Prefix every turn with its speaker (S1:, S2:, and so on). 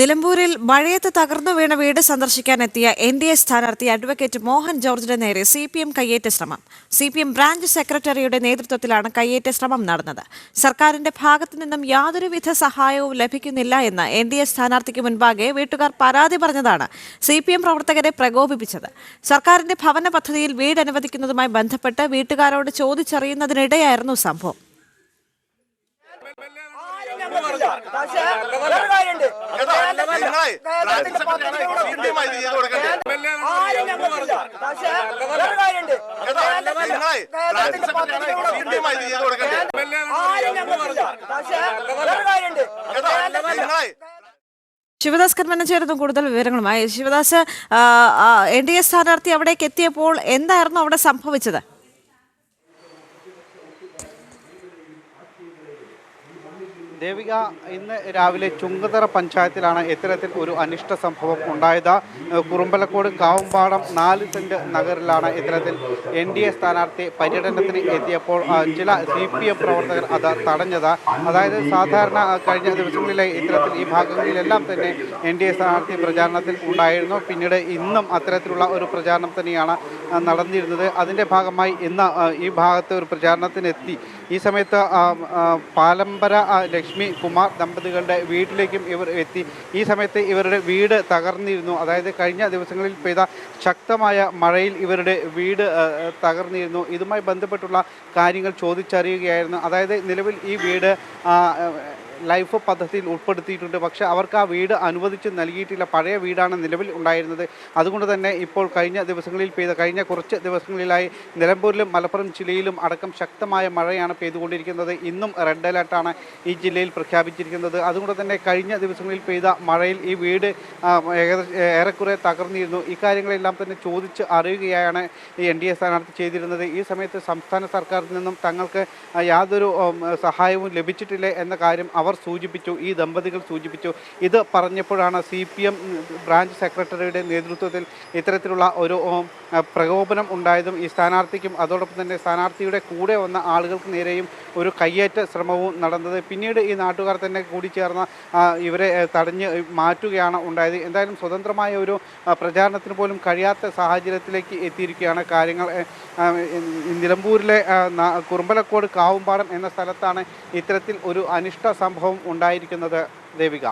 S1: നിലമ്പൂരിൽ മഴയത്ത് തകർന്നു വീണ വീട് സന്ദർശിക്കാനെത്തിയ എൻ ഡി എ സ്ഥാനാർത്ഥി അഡ്വക്കേറ്റ് മോഹൻ ജോർജിന് നേരെ സി പി എം കയ്യേറ്റ ശ്രമം. സി പി എം ബ്രാഞ്ച് സെക്രട്ടറിയുടെ നേതൃത്വത്തിലാണ് കയ്യേറ്റ ശ്രമം നടന്നത്. സർക്കാരിന്റെ ഭാഗത്തു നിന്നും യാതൊരുവിധ സഹായവും ലഭിക്കുന്നില്ല എന്ന് എൻ ഡി എ സ്ഥാനാർത്ഥിക്ക് മുൻപാകെ വീട്ടുകാർ പരാതി പറഞ്ഞതാണ് സി പി എം പ്രവർത്തകരെ പ്രകോപിപ്പിച്ചത്. സർക്കാരിന്റെ ഭവന പദ്ധതിയിൽ വീട് അനുവദിക്കുന്നതുമായി ബന്ധപ്പെട്ട് വീട്ടുകാരോട് ചോദിച്ചറിയുന്നതിനിടെയായിരുന്നു സംഭവം.
S2: പക്ഷേ വേറെ കാര്യമുണ്ട്. ആരും ഞങ്ങൾക്കില്ല. പക്ഷേ വേറെ കാര്യമുണ്ട്. ആരും ഞങ്ങൾക്കില്ല. പക്ഷേ വേറെ കാര്യമുണ്ട്.
S1: ശിവദാസ് കർമ്മനം ചേരുന്നു കൂടുതൽ വിവരങ്ങളുമായി ശിവദാസ് എൻ ഡി എ സ്ഥാനാർത്ഥി അവിടേക്ക് എത്തിയപ്പോൾ എന്തായിരുന്നു അവിടെ സംഭവിച്ചത്
S3: ദേവിക ഇന്ന് രാവിലെ ചുങ്കതറ പഞ്ചായത്തിലാണ് ഇത്തരത്തിൽ ഒരു അനിഷ്ട സംഭവം ഉണ്ടായത്. കുറുമ്പലക്കോട് കാവുംപാടം നാല് സെന്റ് നഗറിലാണ് ഇത്തരത്തിൽ എൻ ഡി എ സ്ഥാനാർത്ഥി പര്യടനത്തിന് എത്തിയപ്പോൾ ചില സി പി എം പ്രവർത്തകർ അത് തടഞ്ഞത്. അതായത് സാധാരണ കഴിഞ്ഞ ദിവസങ്ങളിലെ ഇത്തരത്തിൽ ഈ ഭാഗങ്ങളിലെല്ലാം തന്നെ എൻ ഡി എ സ്ഥാനാർത്ഥി പ്രചാരണത്തിൽ ഉണ്ടായിരുന്നു. പിന്നീട് ഇന്നും അത്തരത്തിലുള്ള ഒരു പ്രചാരണം തന്നെയാണ് നടന്നിരുന്നത്. അതിന്റെ ഭാഗമായി ഇന്ന് ഈ ഭാഗത്ത് ഒരു പ്രചാരണത്തിനെത്തി. ഈ സമയത്ത് പാലമ്പര ലക്ഷ്മി കുമാർ ദമ്പതികളുടെ വീട്ടിലേക്കും ഇവർ എത്തി. ഈ സമയത്ത് ഇവരുടെ വീട് തകർന്നിരുന്നു. അതായത് കഴിഞ്ഞ ദിവസങ്ങളിൽ പെയ്ത ശക്തമായ മഴയിൽ ഇവരുടെ വീട് തകർന്നിരുന്നു. ഇതുമായി ബന്ധപ്പെട്ടുള്ള കാര്യങ്ങൾ ചോദിച്ചറിയുകയായിരുന്നു. അതായത് നിലവിൽ ഈ വീട് ലൈഫ് പദ്ധതിയിൽ ഉൾപ്പെടുത്തിയിട്ടുണ്ട്. പക്ഷേ അവർക്ക് ആ വീട് അനുവദിച്ച് നൽകിയിട്ടില്ല. പഴയ വീടാണ് നിലവിൽ ഉണ്ടായിരുന്നത്. അതുകൊണ്ട് തന്നെ ഇപ്പോൾ കഴിഞ്ഞ ദിവസങ്ങളിൽ പെയ്ത കഴിഞ്ഞ കുറച്ച് ദിവസങ്ങളിലായി നിലമ്പൂരിലും മലപ്പുറം ജില്ലയിലും അടക്കം ശക്തമായ മഴയാണ് പെയ്തുകൊണ്ടിരിക്കുന്നത്. ഇന്നും റെഡ് അലർട്ടാണ് ഈ ജില്ലയിൽ പ്രഖ്യാപിച്ചിരിക്കുന്നത്. അതുകൊണ്ട് തന്നെ കഴിഞ്ഞ ദിവസങ്ങളിൽ പെയ്ത മഴയിൽ ഈ വീട് ഏറെക്കുറെ തകർന്നിരുന്നു. ഇക്കാര്യങ്ങളെല്ലാം തന്നെ ചോദിച്ച് അറിയുകയാണ് ഈ എൻ ഡി എ സ്ഥാനാർത്ഥി ചെയ്തിരുന്നത്. ഈ സമയത്ത് സംസ്ഥാന സർക്കാരിൽ നിന്നും തങ്ങൾക്ക് യാതൊരു സഹായവും ലഭിച്ചിട്ടില്ല എന്ന കാര്യം അവർ സൂചിപ്പിച്ചു ഈ ദമ്പതികൾ സൂചിപ്പിച്ചു. ഇത് പറഞ്ഞപ്പോഴാണ് സി പി എം ബ്രാഞ്ച് സെക്രട്ടറിയുടെ നേതൃത്വത്തിൽ ഇത്തരത്തിലുള്ള ഒരു പ്രകോപനം ഉണ്ടായതും ഈ സ്ഥാനാർത്ഥിക്കും അതോടൊപ്പം തന്നെ സ്ഥാനാർത്ഥിയുടെ കൂടെ വന്ന ആളുകൾക്ക് നേരെയും ഒരു കയ്യേറ്റ ശ്രമവും നടന്നത്. പിന്നീട് ഈ നാട്ടുകാർ തന്നെ കൂടി ചേർന്ന് ഇവരെ തടഞ്ഞ് മാറ്റുകയാണ് ഉണ്ടായത്. എന്തായാലും സ്വതന്ത്രമായ ഒരു പ്രചാരണത്തിന് പോലും കഴിയാത്ത സാഹചര്യത്തിലേക്ക് എത്തിയിരിക്കുകയാണ് കാര്യങ്ങൾ. നിലമ്പൂരിലെ കുറുമ്പലക്കോട് കാവുംപാടം എന്ന സ്ഥലത്താണ് ഇത്തരത്തിൽ ഒരു അനിഷ്ട സംഭവം ഉണ്ടായിരിക്കുന്നത്. ദേവിക.